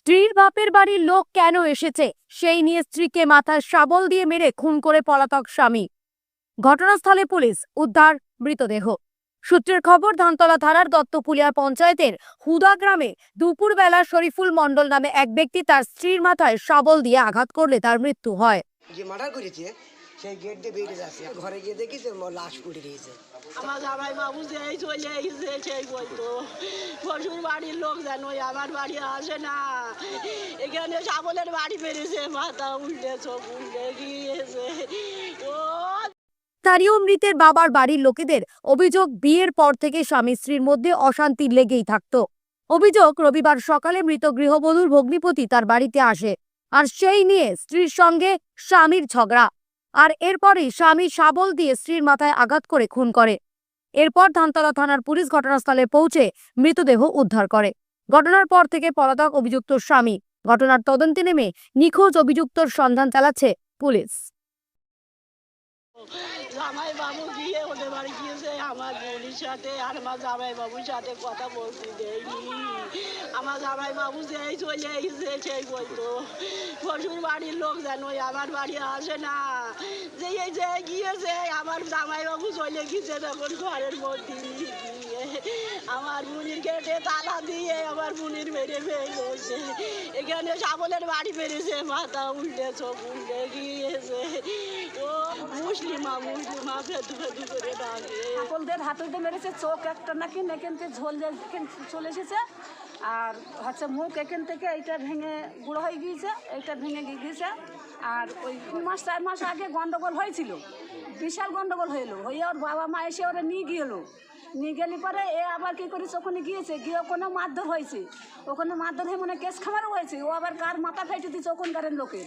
স্ত্রীর বাপের বাড়ির লোক কেন এসেছে? সেই নিয়ে স্ত্রীকে মাথায় শাবল দিয়ে মেরে খুন করে পলাতক স্বামী। ঘটনাস্থলে পুলিশ, উদ্ধার, মৃতদেহ। সূত্রের খবর, ধানতলা থানার দত্তপুলিয়া পঞ্চায়েতের হুদা গ্রামে দুপুরবেলা শরীফুল মণ্ডল নামে এক ব্যক্তি তার স্ত্রীর মাথায় শাবল দিয়ে আঘাত করলে তার মৃত্যু হয়। সেই গেট দিয়ে বেরিয়ে যাচ্ছে। ঘরে গিয়ে দেখি যে ম- লাশ পড়ে রয়েছে আমার জামাই বাবু যেই চলে এসে সেই বলতো শ্বশুর বাড়ির লোক যেন আমার বাড়ি আসে না। এখানে সাবলের বাড়ি বেরিয়েছে মাথা উল্টে চোখ উল্টে গিয়েছে। ও স্থানীয় মৃতের বাবার বাড়ির লোকেদের অভিযোগ বিয়ের পর থেকে স্বামী স্ত্রীর মধ্যে অশান্তি লেগেই থাকত। অভিযোগ রবিবার সকালে মৃত গৃহবধূর ভগ্নিপতি তার বাড়িতে আসে আর সেই নিয়ে স্ত্রীর সঙ্গে স্বামীর ঝগড়া। আর এরপরই স্বামী শাবল দিয়ে স্ত্রীর মাথায় আঘাত করে খুন করে। এরপর ধানতলা থানার পুলিশ ঘটনাস্থলে পৌঁছে মৃতদেহ উদ্ধার করে। ঘটনার পর থেকে পলাতক অভিযুক্ত স্বামী। ঘটনার তদন্তে নেমে নিখোঁজ অভিযুক্তর সন্ধান চালাচ্ছে পুলিশ। জামাই বাবু গিয়ে ওদের বাড়ি গিয়েছে, আমার বোনের সাথে আর আমার জামাই বাবুর সাথে কথা বলতে দেয়নি। আমার জামাই বাবু যেই চলে এসে সেই বলতো, শ্বশুর বাড়ির লোক যেন আমার বাড়ি আসে না। যে এই যে গিয়েছে, আমার জামাই বাবু চলে গিয়েছে তখন ঘরের মধ্যে আমার বুনির গেটে তালা দিয়ে আমার বুনির মেরে ফেলেছে। এখানে সাবলের বাড়ি বেরিয়েছে মাথা উল্টে, চোখ উল্টে গিয়েছে। ও সকলদের হাতুড়িতে মেরেছে, চোখ একটা নাকি এখান থেকে ঝোল চলে এসেছে। আর হচ্ছে মুখ এখান থেকে এইটা ভেঙে গুঁড়ো হয়ে গিয়েছে, এইটা ভেঙে গিয়ে গিয়েছে। আর ওই তিন মাস, চার মাস আগে গন্ডগোল হয়েছিল, বিশাল গন্ডগোল হইল। হয়ে ওর বাবা মা এসে ওরা নিয়ে গেলো নিয়ে গেলে পরে এ আবার কি করেছে, ওখানে গিয়েছে, গিয়ে ওখানে মারধর হয়েছে। ওখানে মারধর হয়ে মানে কেস খামারও হয়েছে, ও আবার কার মাথা ফেটে দিচ্ছে ওখানকারের লোকের।